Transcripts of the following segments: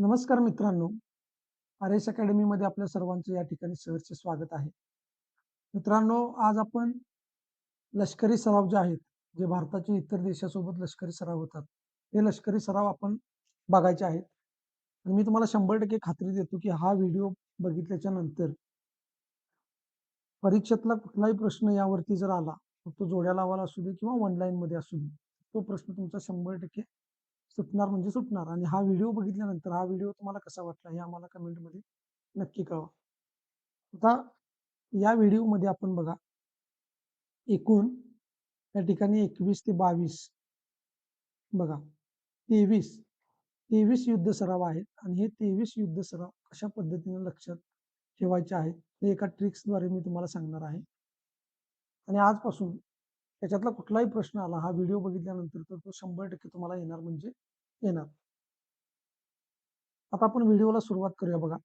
नमस्कार मित्रांनो. R S अकॅडमीमध्ये आपल्या सर्वांचं या ठिकाणी सहर्ष स्वागत आहे. मित्रांनो आज आपण लष्करी सराव जे आहेत जे भारताच्या इतर देशासोबत लष्करी सराव होतात हे लष्करी सराव आपण बघायचे आहेत. आणि मी तुम्हाला शंभर टक्के खात्री देतो की हा व्हिडिओ बघितल्याच्या नंतर परीक्षेतला कुठलाही प्रश्न यावरती जर आला तो जोड्या लावायला असू दे किंवा ऑनलाईनमध्ये असू दे तो प्रश्न तुमचा शंभर टक्के सुटणार म्हणजे सुटणार. आणि हा व्हिडिओ बघितल्यानंतर हा व्हिडिओ तुम्हाला कसा वाटला हे आम्हाला कमेंटमध्ये नक्की कळवा. आता या व्हिडिओमध्ये आपण बघा एकूण या ठिकाणी एकवीस ते बावीस बघा तेवीस तेवीस युद्ध सराव आहेत आणि हे तेवीस युद्ध सराव कशा पद्धतीने लक्षात ठेवायचे आहेत हे एका ट्रिक्सद्वारे मी तुम्हाला सांगणार आहे. आणि आजपासून त्याच्यातला कुठलाही प्रश्न आला हा व्हिडिओ बघितल्यानंतर तर तो शंभर टक्के तुम्हाला येणार म्हणजे येणार. आता आपण व्हिडिओला सुरुवात करूया बघा.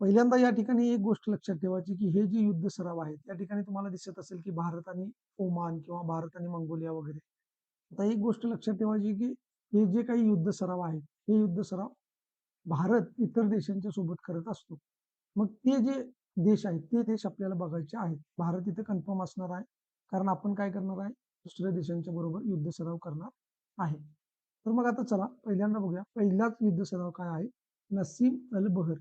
पहिल्यांदा या ठिकाणी एक गोष्ट लक्षात ठेवायची की हे जे युद्ध सराव आहेत या ठिकाणी तुम्हाला दिसत असेल की भारत आणि ओमान किंवा भारत आणि मंगोलिया वगैरे. आता एक गोष्ट लक्षात ठेवायची की हे जे काही युद्ध सराव आहेत हे युद्ध सराव भारत इतर देशांच्या सोबत करत असतो. मग ते जे देश आहेत ते देश आपल्याला बघायचे आहेत. भारत इथे कन्फर्म असणार आहे. कारण आपण काय करणार आहे? दुसऱ्या देशांच्या बरोबर युद्ध सराव करणार आहे. तर मग आता चला पहिल्यांदा बघूया. पहिलाच युद्ध सराव काय आहे? नसीम अल बहर.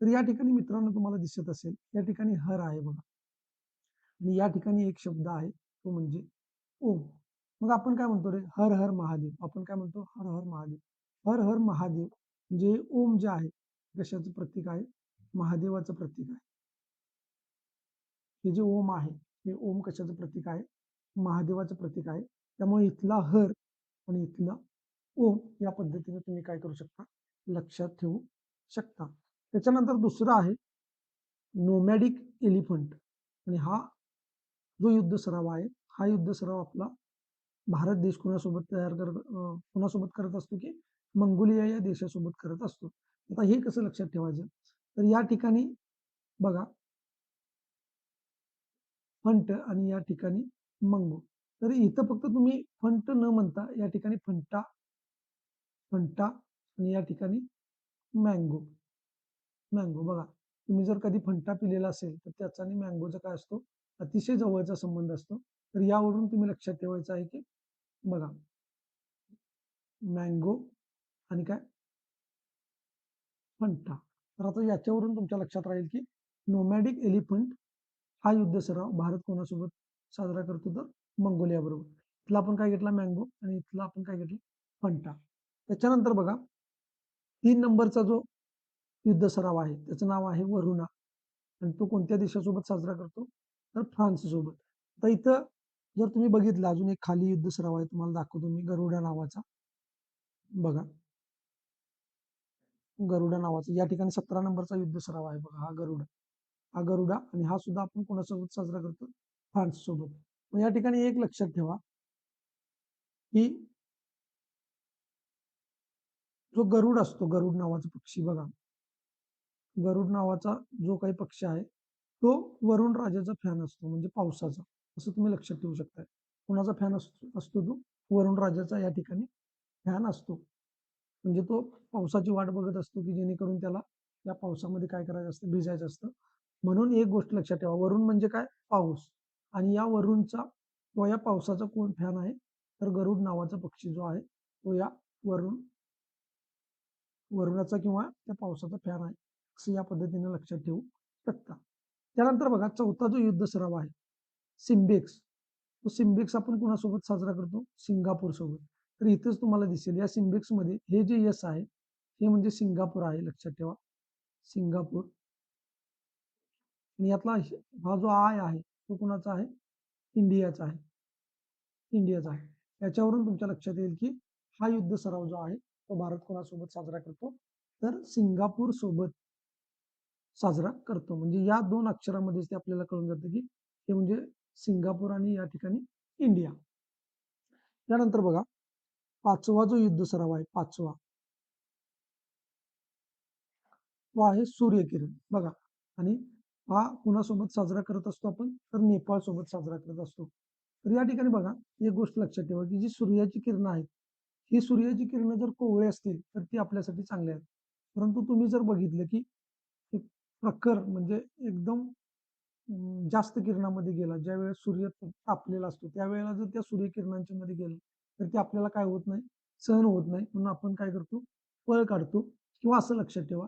तर या ठिकाणी मित्रांनो तुम्हाला दिसत असेल या ठिकाणी हर आहे बघा. आणि या ठिकाणी एक शब्द आहे तो म्हणजे ओम. मग आपण काय म्हणतो रे? हर हर महादेव. आपण काय म्हणतो? हर हर महादेव. हर हर महादेव जे ओम जे आहे कशाचं प्रतीक आहे? महादेवाचं प्रतीक आहे. हे जे ओम आहे हे ओम कशाचं प्रतीक आहे? महादेवाचं प्रतीक आहे. त्यामुळे इथला हर आणि इथला ओम या पद्धतीने तुम्ही काय करू शकता? लक्षात ठेवू शकता. त्याच्यानंतर दुसरं आहे नोमॅडिक एलिफंट आणि हा जो युद्ध सराव आहे हा युद्ध सराव आपला भारत देश कोणासोबत तयार करत कोणासोबत करत असतो की मंगोलिया या देशासोबत करत असतो? आता हे कसं लक्षात ठेवायचं? तर या ठिकाणी बघा फंट आणि या ठिकाणी मंगो. तर इथं फक्त तुम्ही फंट न म्हणता या ठिकाणी फंटा फंटा आणि या ठिकाणी मँगो. मँगो बघा. तुम्ही जर कधी फंटा पिलेला असेल तर त्याचा आणि मँगोचा काय असतो? अतिशय जवळचा संबंध असतो. तर यावरून तुम्ही लक्षात ठेवायचं आहे की बघा. मँगो आणि काय? फंटा. तर आता याच्यावरून तुमच्या लक्षात राहील की नोमॅडिक एलिफंट हा युद्ध सराव भारत कोणासोबत साजरा करतो तर मंगोलिया बरोबर इथला आपण काय घेतला? मँगो आणि इथला आपण काय घेतला? फंटा. त्याच्यानंतर बघा तीन नंबरचा जो युद्ध सराव आहे त्याचं नाव आहे वरुणा. आणि तो कोणत्या देशासोबत साजरा करतो? तर फ्रान्स सोबत तर इथं जर तुम्ही बघितलं अजून एक खाली युद्ध सराव आहे तुम्हाला दाखवतो मी गरुडा नावाचा. बघा. गरुडा नावाचा या ठिकाणी सतरा नंबरचा युद्ध सराव आहे बघा हा गरुडा. हा गरुडा आणि हा सुद्धा आपण कोणासोबत साजरा करतो? फ्रान्स सोबत मग या ठिकाणी एक लक्षात ठेवा. की जो गरुड असतो गरुड नावाचा पक्षी बघा. गरुड नावाचा जो काही पक्षी आहे तो वरुण राजाचा फॅन असतो म्हणजे पावसाचा. असं तुम्ही लक्षात ठेवू शकता कोणाचा फॅन असतो असतो तो? वरुण राजाचा या ठिकाणी फॅन असतो. म्हणजे तो पावसाची वाट बघत असतो की जेणेकरून त्याला या पावसामध्ये काय करायचं असतं भिजायचं असतं. म्हणून एक गोष्ट लक्षात ठेवा. वरुण म्हणजे काय? पाऊस. आणि या वरुणचा किंवा या पावसाचा कोण फॅन आहे? तर गरुड नावाचा पक्षी जो आहे तो या वरुण वरुणाचा किंवा त्या पावसाचा फॅन आहे. असं या पद्धतीने लक्षात ठेवू शकता. त्यानंतर बघा चौथा जो युद्ध सराव आहे सिम्बेक्स. तो सिम्बेक्स आपण कुणासोबत साजरा करतो? सिंगापूर सोबत तर इथेच तुम्हाला दिसेल या सिम्बेक्समध्ये हे जे यस आहे हे म्हणजे सिंगापूर आहे लक्षात ठेवा. सिंगापूर. आणि यातला हा जो आय आहे तो कुणाचा आहे? इंडियाचा आहे. इंडियाचा आहे. याच्यावरून तुमच्या लक्षात येईल की हा युद्ध सराव जो आहे तो भारत कोणासोबत साजरा करतो? तर सिंगापूर सोबत साजरा करतो. म्हणजे या दोन अक्षरामध्येच ते आपल्याला कळून जातं की हे म्हणजे सिंगापूर आणि या ठिकाणी इंडिया. त्यानंतर बघा पाचवा जो युद्ध सराव आहे पाचवा. तो आहे सूर्यकिरण. बघा. आणि हा कुणासोबत साजरा करत असतो आपण तर नेपाळ सोबत साजरा करत असतो. तर या ठिकाणी बघा एक गोष्ट लक्षात ठेवा की जी सूर्याची किरणं आहेत ही सूर्याची किरणं जर कोवळे असतील तर ती आपल्यासाठी चांगली आहेत. परंतु तुम्ही जर बघितलं की एक प्रखर म्हणजे एकदम जास्त किरणामध्ये गेला ज्या वेळेस सूर्य तापलेला असतो त्यावेळेला जर त्या सूर्यकिरणांच्या मध्ये गेलं तर ते आपल्याला काय होत नाही? सहन होत नाही. म्हणून आपण काय करतो? पळ काढतो. किंवा असं लक्षात ठेवा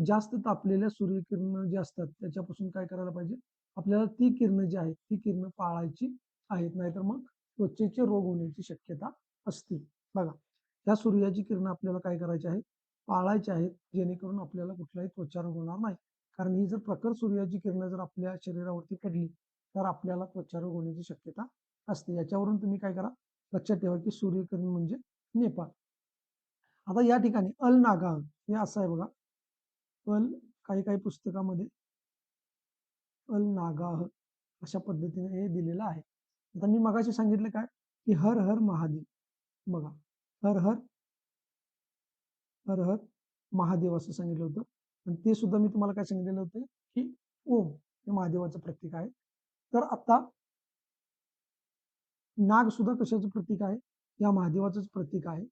जास्त तापलेल्या सूर्यकिरण जे असतात त्याच्यापासून काय करायला पाहिजे? आपल्याला ती किरणं जी आहेत ती किरणं पाळायची आहेत नाहीतर मग त्वचेचे रोग होण्याची शक्यता असते. बघा या सूर्याची किरण आपल्याला काय करायची आहेत? पाळायची आहेत जेणेकरून आपल्याला कुठलाही त्वचा रोग होणार नाही. कारण ही जर प्रखर सूर्याची किरणं जर आपल्या शरीरावरती पडली तर आपल्याला त्वचा रोग होण्याची शक्यता असते. याच्यावरून तुम्ही काय करा? लक्षात ठेवा की सूर्यकिरण म्हणजे नेपाळ. आता या ठिकाणी अल नागा हे असं आहे बघा. अल काही काही पुस्तकामध्ये अल नागाह अशा पद्धतीने हे दिलेलं आहे. आता मी मगाशी सांगितलं काय? की हर हर महादेव. बघा हर हर हर हर महादेव असं सांगितलं होतं. आणि ते सुद्धा मी तुम्हाला काय सांगितलेलं होतं की ओम हे महादेवाचं प्रतीक आहे. तर आता नाग सुद्धा कशाचं प्रतीक आहे? या महादेवाचंच प्रतीक आहे.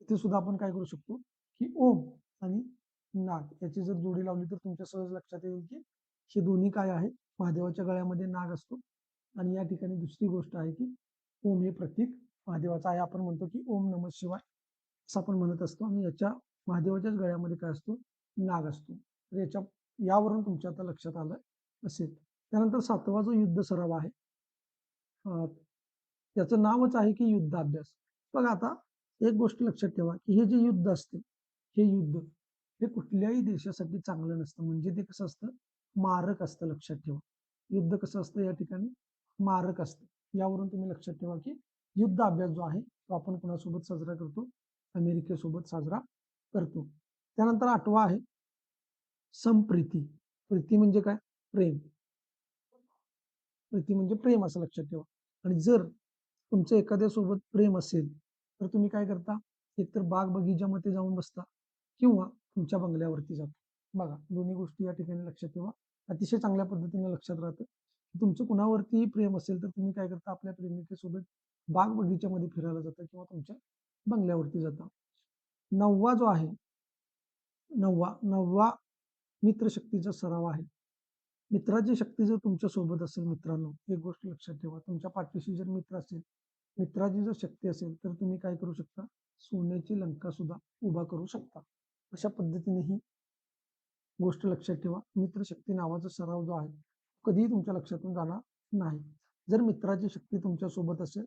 इथे सुद्धा आपण काय करू शकतो? की ओम आणि नाग याची जर जोडी लावली तर तुमच्या सहज लक्षात येईल की हे दोन्ही काय आहे महादेवाच्या गळ्यामध्ये नाग असतो. आणि या ठिकाणी दुसरी गोष्ट आहे की ओम हे प्रतीक महादेवाचा आहे. आपण म्हणतो की ओम नम शिवाय असं आपण म्हणत असतो. आणि याच्या महादेवाच्याच गळ्यामध्ये काय असतो? नाग असतो. तर याच्या यावरून तुमच्या आता लक्षात आलं असेल. त्यानंतर सातवा जो युद्ध सराव आहे त्याचं नावच आहे की युद्धाभ्यास. बघा आता एक गोष्ट लक्षात ठेवा की हे जे युद्ध असते हे युद्ध हे कुठल्याही देशासाठी चांगलं नसतं. म्हणजे ते कसं असतं? मारक असतं लक्षात ठेवा. युद्ध कसं असतं या ठिकाणी? मारक असतं. यावरून तुम्ही लक्षात ठेवा की युद्ध अभ्यास जो आहे तो आपण कोणासोबत साजरा करतो? अमेरिकेसोबत साजरा करतो. त्यानंतर आठवा आहे संप्रीती. प्रीती म्हणजे काय? प्रेम. प्रीती म्हणजे प्रेम असं लक्षात ठेवा. आणि जर तुमचं एखाद्या सोबत प्रेम असेल तर तुम्ही काय करता? एकतर बाग बगीच्यामध्ये जाऊन बसता किंवा तुमच्या बंगल्यावरती जातो. बघा दोन्ही गोष्टी या ठिकाणी लक्षात ठेवा. अतिशय चांगल्या पद्धतीने लक्षात राहतं. तुमचं कुणावरतीही प्रेम असेल तर तुम्ही काय करता? आपल्या प्रेमिकेसोबत बाग बगीच्यामध्ये फिरायला जाता किंवा तुमच्या बंगल्यावरती जाता. नववा जो आहे नववा नववा मित्रशक्तीचा सराव आहे. मित्राची शक्ती जर तुमच्यासोबत असेल मित्रांनो एक गोष्ट लक्षात ठेवा. तुमच्या पाठीशी जर मित्र असेल मित्राची जर शक्ती असेल तर तुम्ही काय करू शकता? सोन्याची लंका सुद्धा उभा करू शकता. अशा पद्धतीने ही गोष्ट लक्षात ठेवा. मित्रशक्ती नावाचा सराव जो आहे कधीही तुमच्या लक्षातून जाणार नाही. जर मित्राची शक्ती तुमच्यासोबत असेल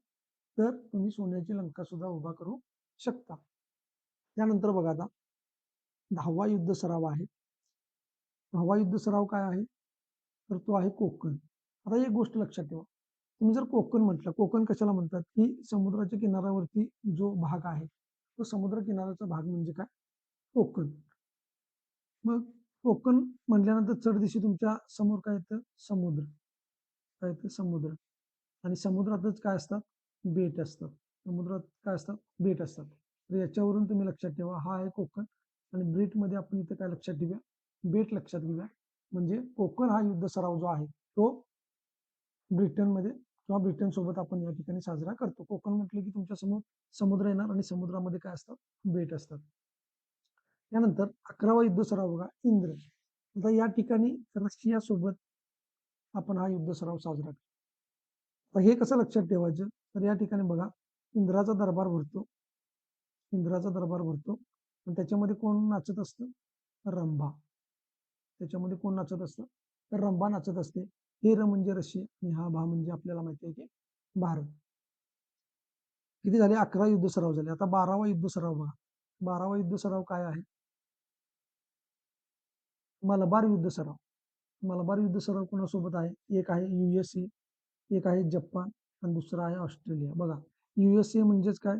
तर तुम्ही सोन्याची लंका सुद्धा उभा करू शकता. त्यानंतर बघा आता दहावा युद्ध सराव आहे. दहावा युद्ध सराव काय आहे? तर तो आहे कोकण. आता एक गोष्ट लक्षात ठेवा. तुम्ही जर कोकण म्हटलं कोकण कशाला म्हणतात? की समुद्राच्या किनाऱ्यावरती जो भाग आहे तो समुद्र किनाऱ्याचा भाग म्हणजे काय? कोकण. मग कोकण म्हटल्यानंतर चढदिशी तुमच्यासमोर काय येतं? समुद्र. काय येतं? समुद्र. आणि समुद्रातच काय असतात? बेट असतात. समुद्रात काय असतात? बेट असतात. तर याच्यावरून तुम्ही लक्षात ठेवा. हा आहे कोकण. आणि ब्रेटमध्ये आपण इथं काय लक्षात ठेवूया? बेट लक्षात घेऊया. म्हणजे कोकण हा युद्ध सराव जो आहे तो ब्रिटनमध्ये किंवा ब्रिटन सोबत आपण या ठिकाणी साजरा करतो. कोकण म्हटलं की तुमच्यासमोर समुद्र येणार आणि समुद्रामध्ये काय असतात बेट असतात. त्यानंतर अकरावा युद्ध सराव बघा इंद्र आता या ठिकाणी रशियासोबत आपण हा युद्ध सराव साजरा करतो. आता हे कसं लक्षात ठेवायचं? तर या ठिकाणी बघा इंद्राचा दरबार भरतो. इंद्राचा दरबार भरतो. आणि त्याच्यामध्ये कोण नाचत असतं? रंभा. त्याच्यामध्ये कोण नाचत असतं? तर रंभा नाचत असते. हे र म्हणजे रशिया आणि हा भा म्हणजे आपल्याला माहिती आहे की भारत. किती झाले? अकरा युद्ध सराव झाले. आता बारावा युद्ध सराव बघा. बारावा युद्ध सराव काय आहे? मलबार युद्ध सराव. मलबार युद्ध सराव कोणासोबत आहे? एक आहे युएसए एक आहे जपान आणि दुसरा आहे ऑस्ट्रेलिया. बघा युएसए म्हणजेच काय?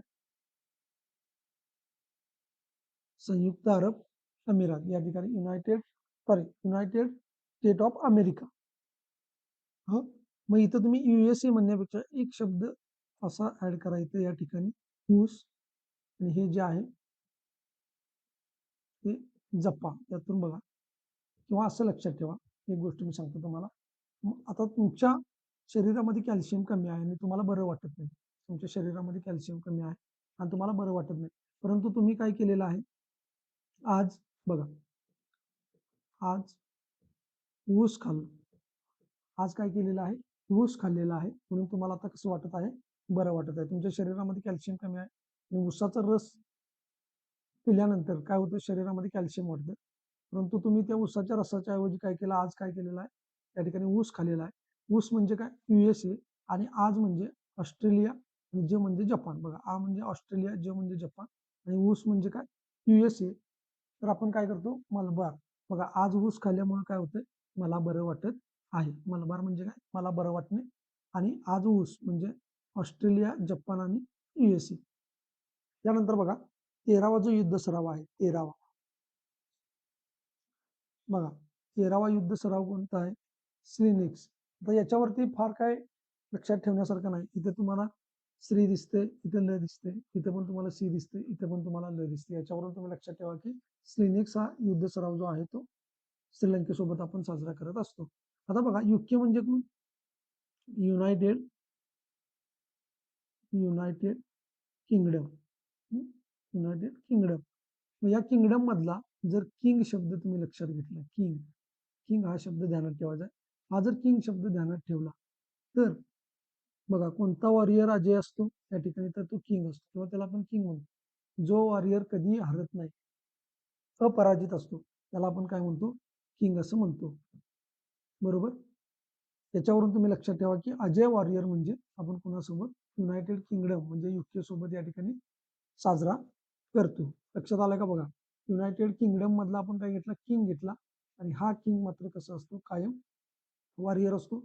संयुक्त अरब अमिरात. या ठिकाणी United sorry United State of America ह? मग इथं तुम्ही युएसए म्हणण्यापेक्षा एक शब्द असा ऍड करायचा या ठिकाणी. ऊस आणि हे जे आहे, ते जपान. यातून बघा. किंवा असं लक्षात ठेवा. एक गोष्ट मी सांगतो तुम्हाला. आता तुमच्या शरीरामध्ये कॅल्शियम कमी आहे आणि तुम्हाला बरं वाटत नाही. तुमच्या शरीरामध्ये कॅल्शियम कमी आहे आणि तुम्हाला बरं वाटत नाही. परंतु तुम्ही काय केलेलं आहे? आज बघा. आज ऊस खाल्लं. आज काय केलेलं आहे? ऊस खाल्लेला आहे. म्हणून तुम्हाला आता कसं वाटत आहे? बरं वाटत आहे. तुमच्या शरीरामध्ये कॅल्शियम कमी आहे आणि ऊसाचा रस पिल्यानंतर काय होतं? शरीरामध्ये कॅल्शियम वाढतं. परंतु तुम्ही त्या ऊसाच्या रसाच्या ऐवजी काय केलं? आज काय केलेलं आहे? त्या ठिकाणी ऊस खालेला आहे. ऊस म्हणजे काय? युएसए आणि आज म्हणजे ऑस्ट्रेलिया आणि जे म्हणजे जपान. बघा आ म्हणजे ऑस्ट्रेलिया जे म्हणजे जपान आणि ऊस म्हणजे काय? युएसए तर आपण काय करतो? मलबार. बघा आज ऊस खाल्ल्यामुळे काय होतंय? मला बरं वाटत आहे. मलबार म्हणजे काय? मला बरं वाटणे आणि आज ऊस म्हणजे ऑस्ट्रेलिया जपान आणि युएसए त्यानंतर बघा तेरावा जो युद्ध सराव आहे. तेरावा. बघा तेरावा युद्ध सराव कोणता आहे? श्रीनिक्स. आता याच्यावरती फार काय लक्षात ठेवण्यासारखं नाही. इथे तुम्हाला श्री दिसते इथे ल दिसते इथे पण तुम्हाला सी दिसते इथे पण तुम्हाला ल दिसते. याच्यावरून तुम्ही लक्षात ठेवा की श्रीनिक्स हा युद्ध सराव जो आहे तो श्रीलंकेसोबत आपण साजरा करत असतो. आता बघा युके म्हणजे कोण? United United Kingdom. United Kingdom. मग या किंगडम मधला जर किंग शब्द तुम्ही लक्षात घेतला किंग किंग हा शब्द ध्यानात ठेवायचा. हा जर किंग शब्द ध्यानात ठेवला तर बघा कोणता वॉरियर अजय असतो त्या ठिकाणी तर तो किंग असतो किंवा त्याला आपण किंग म्हणतो. जो वॉरियर कधी हरत नाही अपराजित असतो त्याला आपण काय म्हणतो? किंग असं म्हणतो. बरोबर? त्याच्यावरून तुम्ही लक्षात ठेवा की अजय वॉरियर म्हणजे आपण कोणासोबत? युनायटेड किंगडम म्हणजे युके सोबत या ठिकाणी साजरा करतो. लक्षात आलं का बघा? युनायटेड किंगडम मधला आपण काय घेतला? किंग घेतला. आणि हा किंग मात्र कसा असतो? कायम वॉरियर असतो.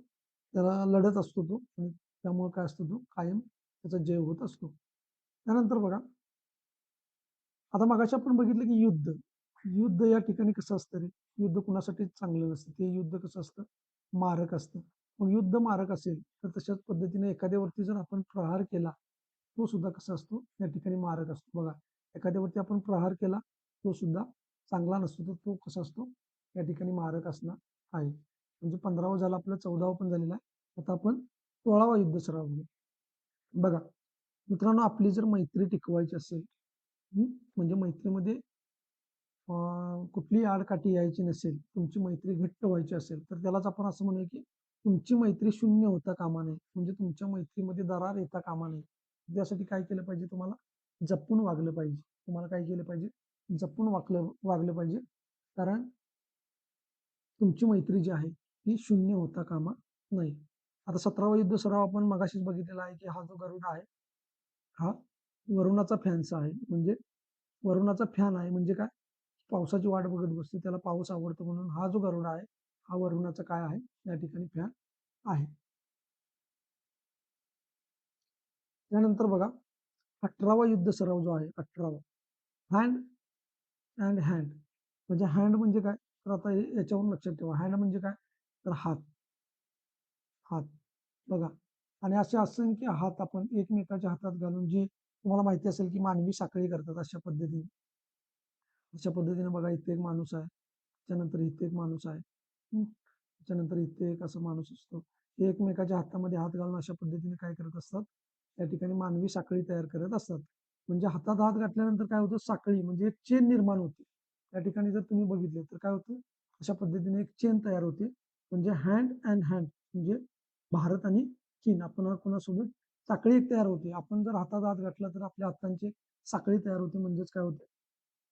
त्याला लढत असतो तो. आणि त्यामुळे काय असतो तो? कायम त्याचा जय होत असतो. त्यानंतर बघा. आता मागाशी आपण बघितलं की युद्ध. युद्ध या ठिकाणी कसं असतं रे? युद्ध कुणासाठी चांगलं नसतं? ते युद्ध कसं असतं? मारक असतं. मग युद्ध मारक असेल तर तशाच पद्धतीने एखाद्यावरती जर आपण प्रहार केला तो सुद्धा कसा असतो? या ठिकाणी मारक असतो. बघा. एखाद्यावरती आपण प्रहार केला तो सुद्धा चांगला नसतो तर तो कसा असतो? या ठिकाणी मारक असणार आहे. म्हणजे पंधरावा झाला आपलं चौदावा पण झालेला आहे. आता आपण सोळावा युद्ध सराव घेऊ बघा मित्रांनो आपली जर मैत्री टिकवायची असेल म्हणजे मैत्रीमध्ये कुठली आडकाठी यायची नसेल तुमची मैत्री घट्ट व्हायची असेल तर त्यालाच आपण असं म्हणूया की तुमची मैत्री शून्य होता कामा नये. म्हणजे तुमच्या मैत्रीमध्ये दरार येता कामा नये. त्यासाठी काय केलं पाहिजे तुम्हाला? जपून वागलं पाहिजे. तुम्हाला काय केलं पाहिजे? जपून वागलं वागलं पाहिजे. कारण तुमची मैत्री जी आहे ही शून्य होता कामा नाही आता सतरावा युद्ध सराव आपण मगाशीच बघितलेला आहे की हा जो गरुड आहे हा वरुणाचा फॅनचा आहे. म्हणजे वरुणाचा फॅन आहे म्हणजे काय? पावसाची वाट बघत बसते त्याला पाऊस आवडतो म्हणून हा जो गरुड आहे हा वरुणाचा काय आहे? या ठिकाणी फॅन आहे. त्यानंतर बघा अठरावा युद्ध सराव जो आहे अठरावा. फॅन अँड हँड म्हणजे हँड म्हणजे काय? तर आता याच्यावरून लक्षात ठेवा. हँड म्हणजे काय? तर हात. हात. बघा. आणि असे असंख्य हात आपण एकमेकाच्या हातात घालून जी तुम्हाला माहिती असेल की मानवी साखळी करतात अशा पद्धतीने. अशा पद्धतीने बघा इथे एक माणूस आहे. त्याच्यानंतर इथे एक माणूस आहे. त्याच्यानंतर इथे एक असा माणूस असतो. एकमेकाच्या हातामध्ये हात घालून अशा पद्धतीने काय करत असतात? त्या ठिकाणी मानवी साखळी तयार करत असतात. म्हणजे हातात हात घातल्यानंतर काय होतं? साखळी म्हणजे एक चेन निर्माण होते. त्या ठिकाणी जर तुम्ही बघितले तर काय होतं? अशा पद्धतीने एक चेन तयार होते. म्हणजे हँड अँड हँड म्हणजे भारत आणि चीन आपण कोणासोबत साखळी एक तयार होते. आपण जर हातात हात घातला तर आपल्या हातांची साखळी तयार होते. म्हणजेच काय होते?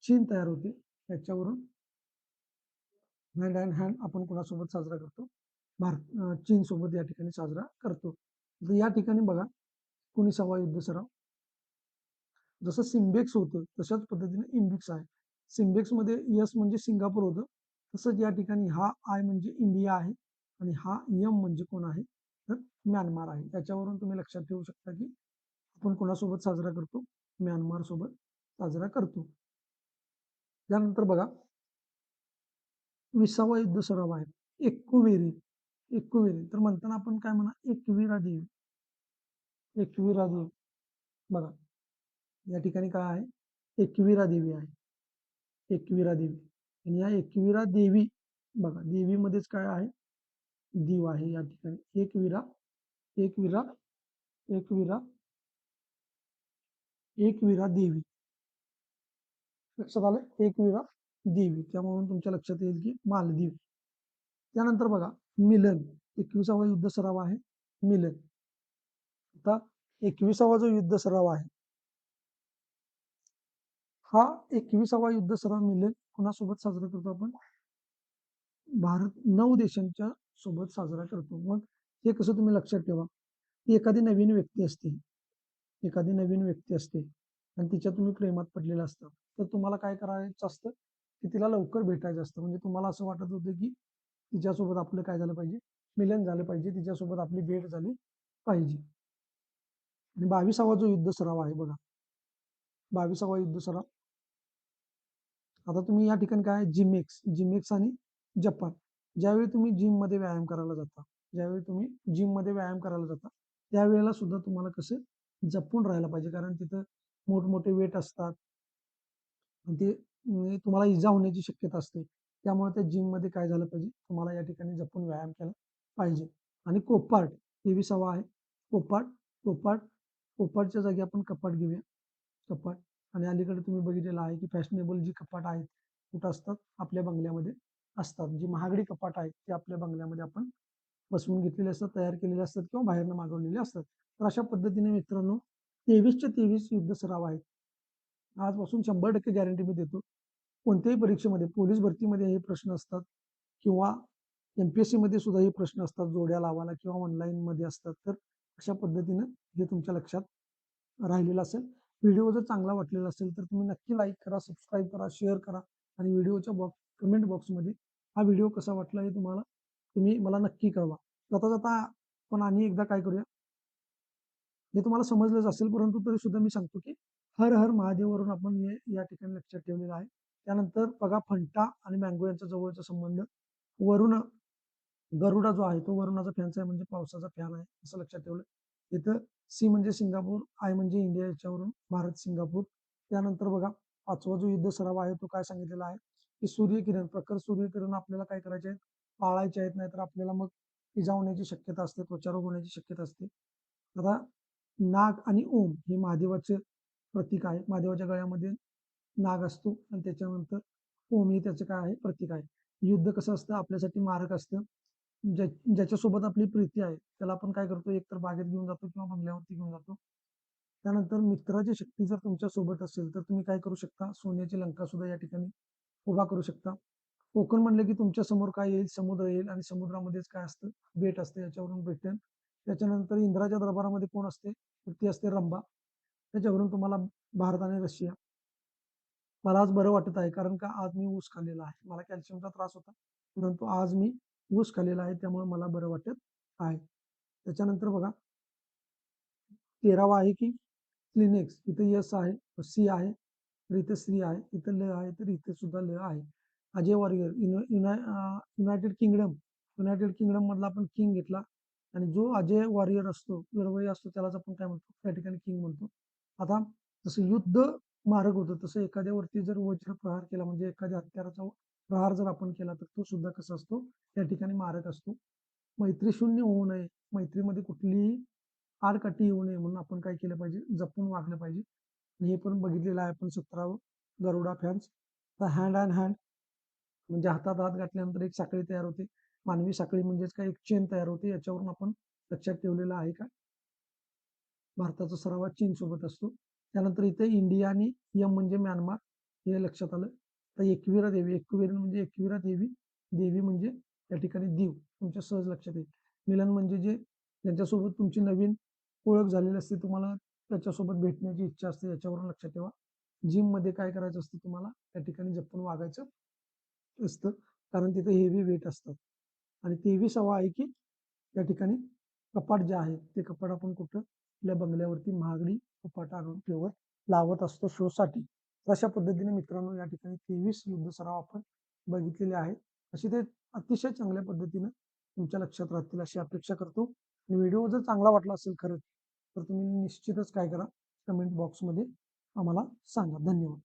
चीन तयार होते. याच्यावरून हँड अँड हँड आपण कोणासोबत साजरा करतो? भारत चीन सोबत या ठिकाणी साजरा करतो. तर या ठिकाणी बघा एकोणीसावा युद्ध सराव जसं सिम्बेक्स होतं तशाच पद्धतीने इम्बिक्स आहे. सिम्बेक्समध्ये यस म्हणजे सिंगापूर होतं. तसंच या ठिकाणी हा आय म्हणजे इंडिया आहे आणि हा यम म्हणजे कोण आहे? तर म्यानमार आहे. याच्यावरून तुम्ही लक्षात ठेवू शकता की आपण कोणासोबत साजरा करतो? म्यानमार सोबत साजरा करतो. त्यानंतर बघा. विसावा युद्ध सराव आहे. एकविरी एकविरी. तर म्हणताना आपण काय म्हणा? एकवीरा देव. एकवीरा देव. बघा. या ठिकाणी काय आहे? एकविरा देवी आहे. एकविरा देवी. आणि या एकविरा देवी बघा देवीमध्येच काय आहे? देव आहे या ठिकाणी. एकविरा एकविरा एकविरा एकविरा देवी. लक्षात आलं? एकविरा देवी. त्यामुळे तुमच्या लक्षात येईल की मालदीव. त्यानंतर बघा मिलन. एकविसावा युद्ध सराव आहे मिलन. आता एकविसावा जो युद्ध सराव आहे हा एकविसावा युद्ध सराव मिलेल कुणासोबत साजरा करतो आपण? भारत नऊ देशांच्या सोबत साजरा करतो. मग हे कसं तुम्ही लक्षात ठेवा? ती एखादी नवीन व्यक्ती असते. एखादी नवीन व्यक्ती असते. आणि तिच्या तुम्ही प्रेमात पडलेला असता. तर तुम्हाला काय करायचं असतं? की तिला लवकर भेटायचं असतं. म्हणजे तुम्हाला असं वाटत होतं की तिच्यासोबत आपलं काय झालं पाहिजे? मिलन झालं पाहिजे. तिच्यासोबत आपली भेट झाली पाहिजे. आणि बावीसावा जो युद्ध सराव आहे बघा. बावीसावा युद्ध सराव आता तुम्ही या ठिकाणी काय जिमिक्स जिमिक्स आणि जपान. ज्यावेळी तुम्ही जिममध्ये व्यायाम करायला जाता ज्यावेळी तुम्ही जिममध्ये व्यायाम करायला जाता त्यावेळेला सुद्धा तुम्हाला कसं जपून राहायला पाहिजे. कारण तिथं मोठमोठे वेट असतात. ते तुम्हाला इजा होण्याची शक्यता असते. त्यामुळे त्या जिममध्ये काय झालं पाहिजे? तुम्हाला या ठिकाणी जपून व्यायाम केला पाहिजे. आणि कोपाट तेविसावा आहे. कोपाट कोपाट कोपाटच्या जागी आपण कपाट घेऊया. कपाट आणि अलीकडे तुम्ही बघितलेलं आहे की फॅशनेबल जी कपाट आहेत कुठं असतात? आपल्या बंगल्यामध्ये असतात. जी महागडी कपाट आहेत ते आपल्या बंगल्यामध्ये आपण बसवून घेतलेले असतात तयार केलेले असतात किंवा बाहेरनं मागवलेले असतात. तर अशा पद्धतीने मित्रांनो तेवीसच्या तेवीस युद्ध सराव आहेत. आजपासून शंभर टक्के गॅरंटी मी देतो. कोणत्याही परीक्षेमध्ये पोलीस भरतीमध्ये हे प्रश्न असतात किंवा एम पी एस सीमध्ये सुद्धा हे प्रश्न असतात जोड्या लावायला किंवा ऑनलाईनमध्ये असतात. तर अशा पद्धतीनं हे तुमच्या लक्षात राहिलेलं असेल. व्हिडिओ जर चांगला वाटलेला असेल तर तुम्ही नक्की लाईक करा सबस्क्राईब करा शेअर करा आणि व्हिडिओच्या बॉक्स कमेंट बॉक्समध्ये हा व्हिडिओ कसा वाटला हे तुम्हाला तुम्ही मला नक्की कळवा. जाता जाता आपण आणि एकदा काय करूया? हे तुम्हाला समजलंच असेल परंतु तरी सुद्धा मी सांगतो की हर हर महादेववरून आपण हे या ठिकाणी लक्षात ठेवलेलं आहे. त्यानंतर बघा फंटा आणि मँगो यांचा जवळचा संबंध. वरुण गरुडा जो आहे तो वरुणाचा फॅनचा आहे म्हणजे पावसाचा फॅन आहे असं लक्षात ठेवलं. इथं सी म्हणजे सिंगापूर आय म्हणजे इंडिया याच्यावरून भारत सिंगापूर. त्यानंतर बघा पाचवा जो युद्ध सराव आहे तो काय सांगितलेला आहे? की सूर्यकिरण प्रखर सूर्यकिरण आपल्याला काय करायचे आहेत? पाळायचे आहेत नाहीतर आपल्याला मग इजा होण्याची शक्यता असते त्वचारोग होण्याची शक्यता असते. आता नाग आणि ओम हे महादेवाचे प्रतीक आहे. महादेवाच्या गळ्यामध्ये नाग असतो आणि त्याच्यानंतर ओम हे त्याचं काय आहे? प्रतीक आहे. युद्ध कसं असतं? आपल्यासाठी मारक असतं. ज्या ज्याच्यासोबत आपली प्रीती आहे त्याला आपण काय करतो? एकतर बागेत घेऊन जातो किंवा बंगल्यावरती घेऊन जातो. त्यानंतर मित्राची शक्ती जर तुमच्यासोबत असेल तर तुम्ही काय करू शकता? सोन्याची लंका सुद्धा या ठिकाणी उभा करू शकता. कोकण म्हणलं की तुमच्यासमोर काय येईल? समुद्र येईल आणि समुद्रामध्येच काय असतं? बेट असतं याच्यावरून भेटेल त्याच्यानंतर इंद्राच्या दरबारामध्ये कोण असते? तर ती असते रंबा. त्याच्यावरून तुम्हाला भारत आणि रशिया. मला आज बरं वाटत आहे कारण का? आज मी ऊस खाल्लेला आहे. मला कॅल्शियमचा त्रास होता. परंतु आज मी ऊस खालेला आहे त्यामुळे मला बरं वाटत आहे. त्याच्यानंतर बघा. तेरावा आहे की क्लिनिक्स इथं यस आहे सी आहे तर इथं श्री आहे इथं ल आहे तर इथे सुद्धा ल आहे. Ajay Warrior United Kingdom United Kingdom मधला आपण किंग घेतला. आणि जो अजय वॉरियर असतो लढवई असतो त्यालाच आपण काय म्हणतो? त्या ठिकाणी किंग म्हणतो. आता जसं युद्ध मार्ग होतं तसं एखाद्यावरती जर वज्र प्रहार केला म्हणजे एखाद्या हत्याराचा प्रहार जर आपण केला तर तो सुद्धा कसा असतो? त्या ठिकाणी मारक असतो. मैत्री शून्य होऊ नये. मैत्रीमध्ये कुठलीही आडकाठी येऊ नये म्हणून आपण काय केलं पाहिजे? जपून वागलं पाहिजे. आणि हे पण बघितलेलं आहे आपण सतरावं Garuda fans the hand and hand म्हणजे हातात हात घातल्यानंतर एक साखळी तयार होते. मानवी साखळी म्हणजेच काय? एक चेन तयार होते. याच्यावरून आपण लक्षात ठेवलेलं आहे का? भारताचा सराव चीन सोबत असतो. त्यानंतर इथे इंडिया आणि यम म्हणजे म्यानमार हे लक्षात आलं. तर एकविरा देवी एकवीर म्हणजे एकविरा देवी देवी म्हणजे त्या ठिकाणी देव तुमच्या सहज लक्षात येईल. मिलन म्हणजे जे ज्यांच्यासोबत तुमची नवीन ओळख झालेली असते तुम्हाला त्याच्यासोबत भेटण्याची इच्छा असते याच्यावरून लक्षात ठेवा. जिममध्ये काय करायचं असतं तुम्हाला त्या ठिकाणी जपून वागायचं असतं कारण तिथे हेवी वेट असतं आणि तेवीसावा आहे की या ठिकाणी कपाट जे आहे ते कपाट आपण कुठं आपल्या बंगल्यावरती महागडी कपाट आणून ठेवत लावत असतो शोसाठी. अशा पद्धतीने मित्रांनो या ठिकाणी तेवीस युद्ध सराव आपण बघितलेले आहेत. असे ते अतिशय चांगल्या पद्धतीनं तुमच्या लक्षात राहतील अशी अपेक्षा करतो. आणि व्हिडिओ जर चांगला वाटला असेल खरंच तर तुम्ही निश्चितच काय करा कमेंट बॉक्समध्ये आम्हाला सांगा. धन्यवाद.